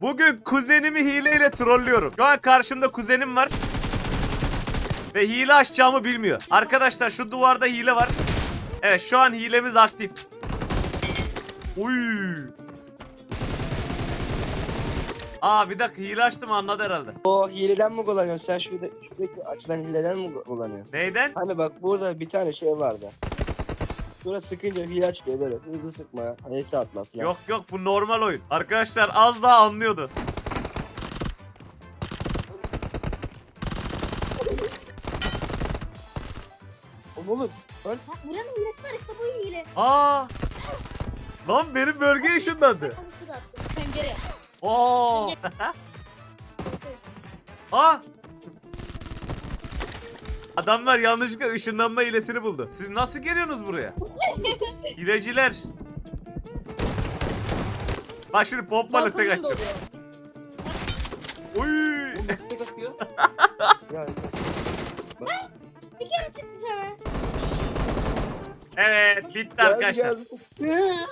Bugün kuzenimi hileyle trollüyorum. Şu an karşımda kuzenim var. Ve hile açacağımı bilmiyor. Arkadaşlar şu duvarda hile var. Evet şu an hilemiz aktif. Uy. Aa bir dakika hile açtım anladı herhalde. O hileden mi kullanıyorsun? Sen şurada, şuradaki açılan hileden mi kullanıyorsun? Neyden? Hani bak burada bir tane şey vardı. Şurada sıkınca hile açılıyor böyle hızlı sıkma, neyse atma falan. Yok yok bu normal oyun. Arkadaşlar az daha anlıyordu. Oğlum Ha, buranın hilesi var işte bu hile. Aa. Lan benim bölge ışınlandı. Pencereye. Oo. Aa. Adamlar yanlışlıkla ışınlanma hilesini buldu. Siz nasıl geliyorsunuz buraya? Hileciler. Bak şimdi pompalı tek Balkonun açacağım. oluyor. Uy. Tek atıyor. ya Bir kere çıktı sana. Evet bitti arkadaşlar. gel.